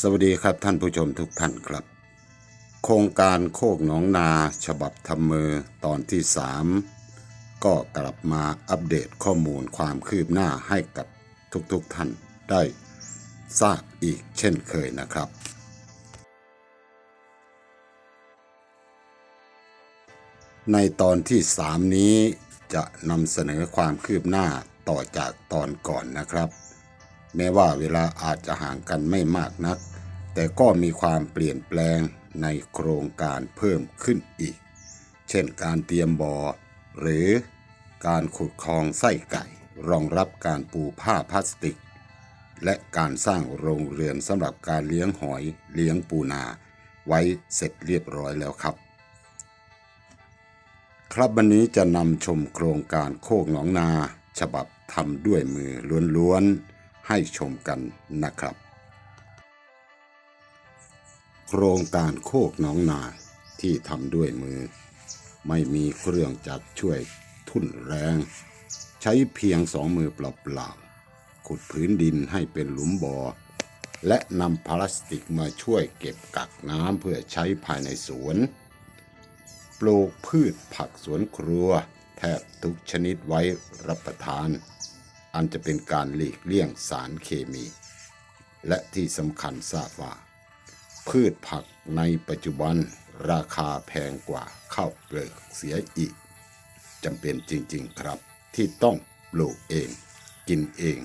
สวัสดีครับท่านผู้ชมทุกท่านครับ โครงการโคกหนองนาฉบับทำมือตอนที่ 3 ก็กลับมาอัปเดตข้อมูลความคืบหน้าให้กับทุกๆท่านได้ทราบอีกเช่นเคยนะครับ ในตอนที่ 3 นี้จะนำเสนอความคืบหน้าต่อจากตอนก่อนนะครับ แม้ว่าเวลาอาจจะห่างกันไม่มากนัก แต่ก็มีความเปลี่ยนแปลงในโครงการเพิ่มขึ้นอีก เช่นการเตรียมบ่อหรือการขุดคลองไส้ไก่ รองรับการปูผ้าพลาสติก และการสร้างโรงเรือนสำหรับการเลี้ยงหอยเลี้ยงปูนา ไว้เสร็จเรียบร้อยแล้วครับ ครับวันนี้จะนำชมโครงการโคกหนองนา ฉบับทำด้วยมือล้วนๆให้ชมกันนะครับ โครงการโคกหนองนาที่ทำด้วยมือ ไม่มีเครื่องจักรช่วยทุ่นแรง ใช้เพียงสองมือเปล่าๆขุดพื้นดินให้เป็นหลุมบ่อและนำพลาสติกมาช่วยเก็บกักน้ำเพื่อใช้ภายในสวน ปลูกพืชผักสวนครัว แทบทุกชนิดไว้รับประทาน อันจะเป็นการหลีกเลี่ยงสารเคมี และที่สำคัญทราบว่า พืชผักในปัจจุบันราคาแพงกว่าข้าวเปลือกเสียอีกจำเป็นจริงๆครับ ที่ต้องปลูกเอง กินเอง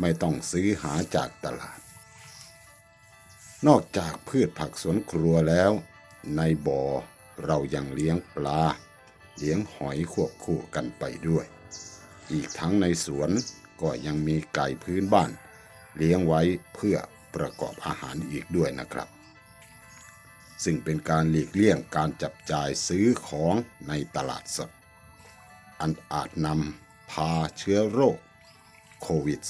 ไม่ต้องซื้อหาจากตลาด นอกจากพืชผักสวนครัวแล้ว ในบ่อเรายังเลี้ยงปลา เลี้ยงหอยควบคู่กันไปด้วย อีกทั้งในสวนก็ยังมีไก่พื้นบ้าน เลี้ยงไว้เพื่อประกอบอาหารอีกด้วยนะครับ ซึ่งเป็นการหลีกเลี่ยงการจับจ่ายซื้อของในตลาดสด อันอาจนำพาเชื้อโรคโควิด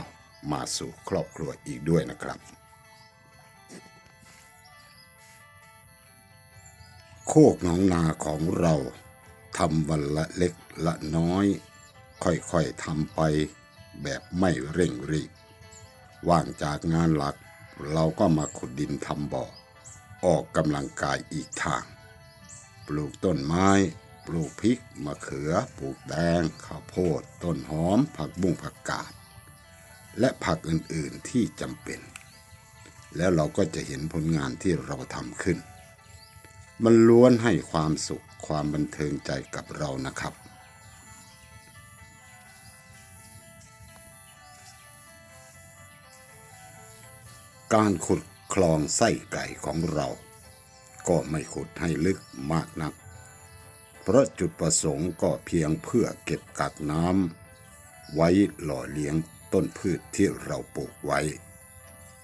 -19 มาสู่ครอบครัวอีกด้วยนะครับ โคกหนองนาของเราทำวันละเล็กละน้อย ค่อยๆทำไปแบบไม่เร่งรีบ ว่างจากงานหลักเราก็มาขุดดินทำบ่อ ออกกำลังกายอีกทาง ปลูกต้นไม้ ปลูกพริก มะเขือ ปลูกแดงข้าวโพด ต้นหอม ผักบุ้งผักกาด และผักอื่นๆที่จำเป็น แล้วเราก็จะเห็นผลงานที่เราทำขึ้น มันล้วนให้ความสุขความบันเทิงใจกับเรานะครับการขุด คลองไส้ไก่ของเรา ก็ไม่ขุดให้ลึกมากนัก เพราะจุดประสงค์ก็เพียงเพื่อเก็บกักน้ำไว้หล่อเลี้ยงต้นพืชที่เราปลูกไว้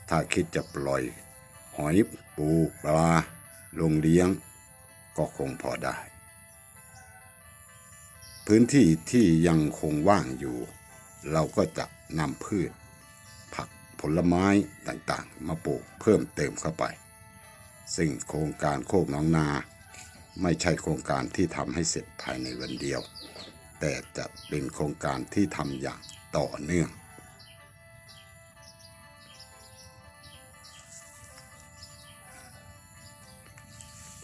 ถ้าคิดจะปล่อย หอยปูปลา ลงเลี้ยง ก็คงพอได้ พื้นที่ที่ยังคงว่างอยู่ เราก็จะนำพืช ลไม้ต่างๆ มาปลูกเพิ่มเติมเข้าไป ซึ่งโครงการโคกหน้องนา ไม่ใช่โครงการที่ทำให้เสร็จภายในวันเดียว แต่จะเป็นโครงการที่ทำอย่างต่อเนื่อง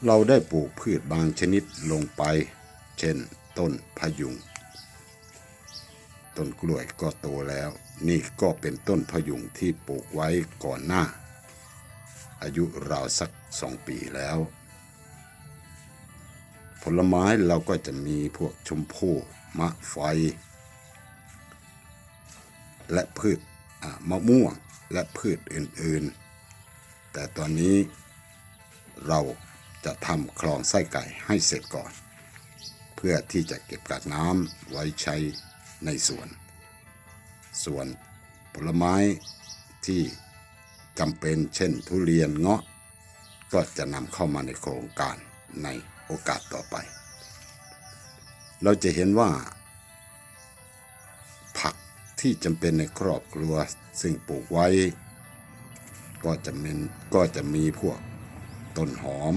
เราได้ปลูกพืชบางชนิดลงไป เช่น ต้นพะยุง ต้นกล้วยก็โตแล้ว นี่ก็เป็นต้นพะยุงที่ปลูกไว้ก่อนหน้า อายุราวสักสองปีแล้ว ผลไม้เราก็จะมีพวกชมพู่มะไฟ และพืชมะม่วงและพืชอื่นๆ แต่ตอนนี้เราจะทำคลองไส้ไก่ให้เสร็จก่อน เพื่อที่จะเก็บกักน้ำไว้ใช้ในสวน ส่วนผลไม้ที่จำเป็นเช่นทุเรียนเงาะ ก็จะนำเข้ามาในโครงการในโอกาสต่อไป เราจะเห็นว่า ผักที่จำเป็นในครอบครัวซึ่งปลูกไว้ ก็จะเป็นก็จะมีพวกต้นหอม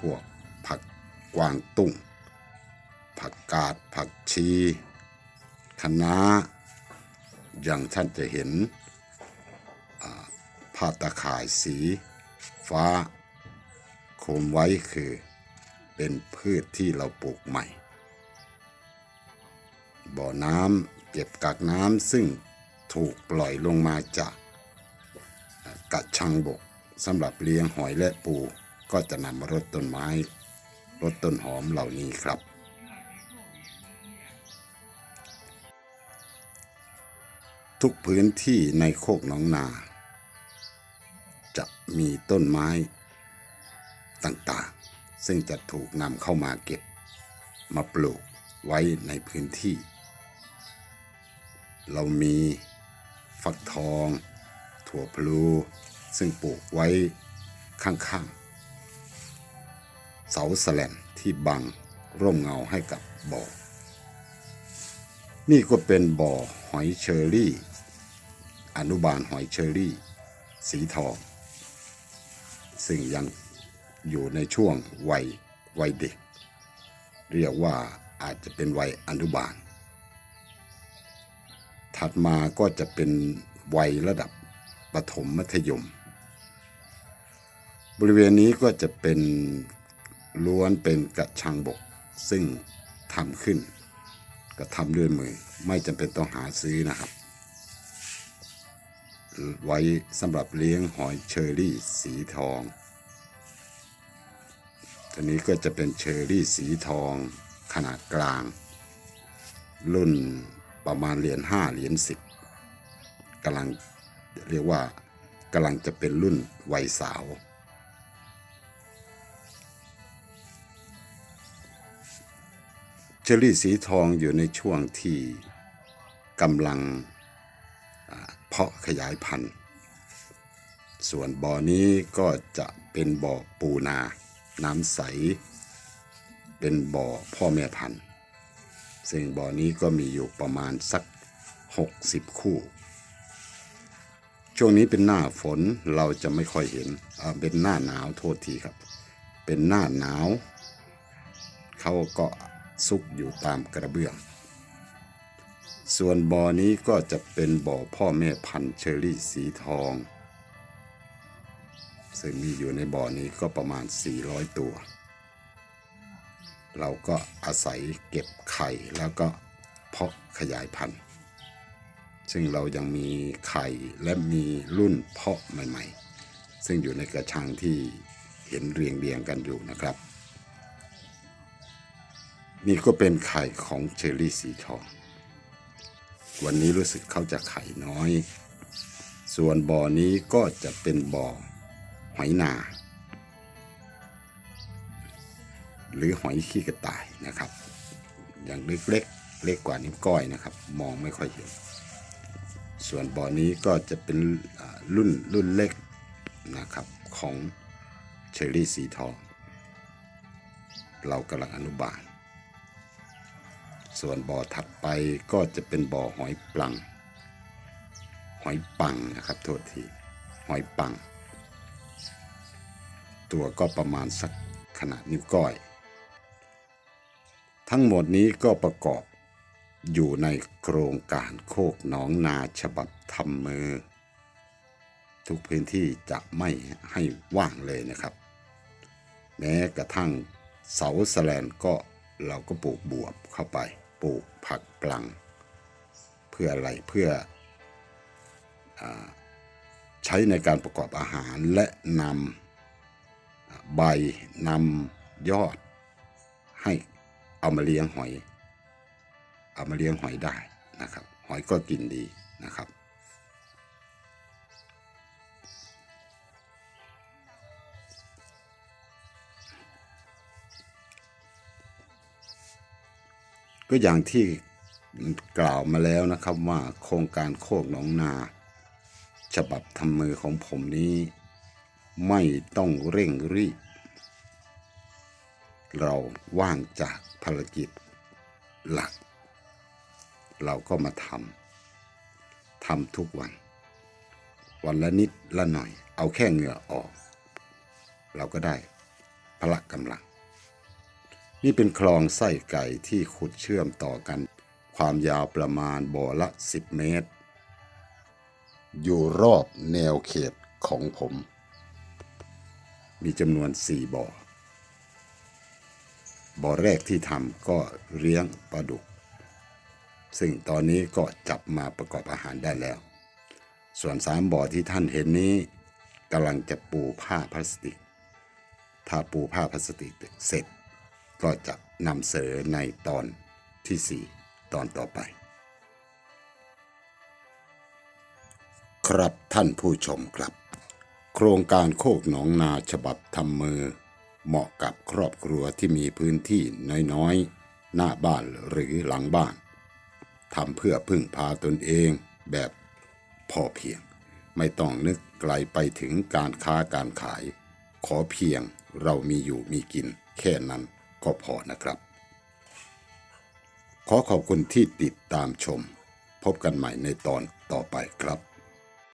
พวกผักกวางตุ้ง ผักกาด ผักชีคะน้า อย่างท่านจะเห็นอ่าผักผ้าตะข่ายสีฟ้าโคมไว้คือเป็นพืชที่เราปลูกใหม่ บ่อน้ำเก็บกักน้ำซึ่งถูกปล่อยลงมาจากกระชังบกสำหรับเลี้ยงหอยและปูก็จะนำมารดต้นไม้รดต้นหอมเหล่านี้ครับ ทุกพื้นที่ในโคกหนองนา จะมีต้นไม้ต่างๆ ซึ่งจะถูกนำเข้ามาเก็บ มาปลูกไว้ในพื้นที่ เรามีฟักทอง ถั่วพลูซึ่งปลูกไว้ข้างๆ เสาแสลนที่บังร่มเงาให้กับบ่อ นี่ก็เป็นบ่อหอยเชอรี่ อนุบาลหอยเชอรี่ สีทอง ซึ่งยังอยู่ในช่วงวัยวัยเด็ก เรียกว่าอาจจะเป็นวัยอนุบาล ถัดมาก็จะเป็นวัยระดับประถมมัธยม บริเวณนี้ก็จะเป็นล้วนเป็นกระชังบก ซึ่งทำขึ้น ก็ทำด้วยมือไม่จำเป็นต้องหาซื้อนะครับ ไว้สำหรับเลี้ยงหอยเชอรี่สีทอง ตัวนี้ก็จะเป็นเชอรี่สีทองขนาดกลาง รุ่นประมาณเหรียญ5เหรียญ10กำลังเรียกว่ากำลังจะเป็นรุ่นวัยสาว เชอรี่สีทองอยู่ในช่วงที่กำลัง เพาะขยายพันธุ์ ส่วนบ่อนี้ก็จะเป็นบ่อปูนา น้ำใส เป็นบ่อพ่อแม่พันธุ์ ซึ่งบ่อนี้ก็มีอยู่ประมาณสัก 60 คู่ ช่วงนี้เป็นหน้าฝนเราจะไม่ค่อยเห็นอ่าเป็นหน้าหนาวโทษทีครับ เป็นหน้าหนาว เขาก็ซุกอยู่ตามกระเบื้อง ส่วนบ่อนี้ก็จะเป็นบ่อพ่อแม่พันธุ์เชอรี่สีทอง ซึ่งมีอยู่ในบ่อนี้ก็ประมาณ 400 ตัว เราก็อาศัยเก็บไข่แล้วก็เพาะขยายพันธุ์ ซึ่งเรายังมีไข่และมีรุ่นเพาะใหม่ๆ ซึ่งอยู่ในกระชังที่เห็นเรียงเรียงกันอยู่นะครับ นี่ก็เป็นไข่ของเชอรี่สีทอง วันนี้รู้สึกเขาจะไข่น้อย ส่วนบ่อนี้ก็จะเป็นบ่อหอยนา หรือหอยขี้กระต่ายนะครับ อย่างเล็กๆเล็กกว่านิ้วก้อยนะครับ มองไม่ค่อยเห็น ส่วนบ่อนี้ก็จะเป็นรุ่นรุ่นเล็กนะครับของเชอรี่สีทอง เรากำลังอนุบาล ส่วนบ่อถัดไปก็จะเป็นบ่อหอยปลัง หอยปังนะครับโทษทีหอยปัง ตัวก็ประมาณสักขนาดนิ้วก้อย ทั้งหมดนี้ก็ประกอบอยู่ในโครงการโคกหนองนาฉบับทำมือ ทุกพื้นที่จะไม่ให้ว่างเลยนะครับ แม้กระทั่งเสาแสลนก็เราก็ปลูกบวบเข้าไป ปลูกผักปลัง เพื่ออะไรเพื่ออใช้ในการประกอบอาหารและนำใบนำยอด ให้เอามาเลี้ยงหอย เอามาเลี้ยงหอยได้นะครับ หอยก็กินดีนะครับ ก็อย่างที่กล่าวมาแล้วนะครับว่าโครงการโคกหนองนาฉบับทำมือของผมนี้ ไม่ต้องเร่งรีบ เราว่างจากภารกิจหลัก เราก็มาทำทำทุกวัน วันละนิดละหน่อย เอาแค่เหงื่อออก เราก็ได้พละกำลัง นี่เป็นคลองไส้ไก่ที่ขุดเชื่อมต่อกัน ความยาวประมาณบ่อละ 10 เมตร อยู่รอบแนวเขตของผม มีจำนวนสี่บ่อ บ่อแรกที่ทำก็เลี้ยงปลาดุก ซึ่งตอนนี้ก็จับมาประกอบอาหารได้แล้ว ส่วนสามบ่อที่ท่านเห็นนี้กำลังจะปูผ้าพลาสติก ถ้าปูผ้าพลาสติกเสร็จ ก็จะนำเสนอในตอนที่สี่ตอนต่อไป ครับท่านผู้ชมครับ โครงการโคกหนองนาฉบับทำมือ เหมาะกับครอบครัวที่มีพื้นที่น้อยๆ หน้าบ้านหรือหลังบ้านทำเพื่อพึ่งพาตนเองแบบพอเพียง ไม่ต้องนึกไกลไปถึงการค้าการขาย ขอเพียงเรามีอยู่มีกินแค่นั้น ก็พอนะครับ ขอขอบคุณที่ติดตามชม พบกันใหม่ในตอนต่อไปครับ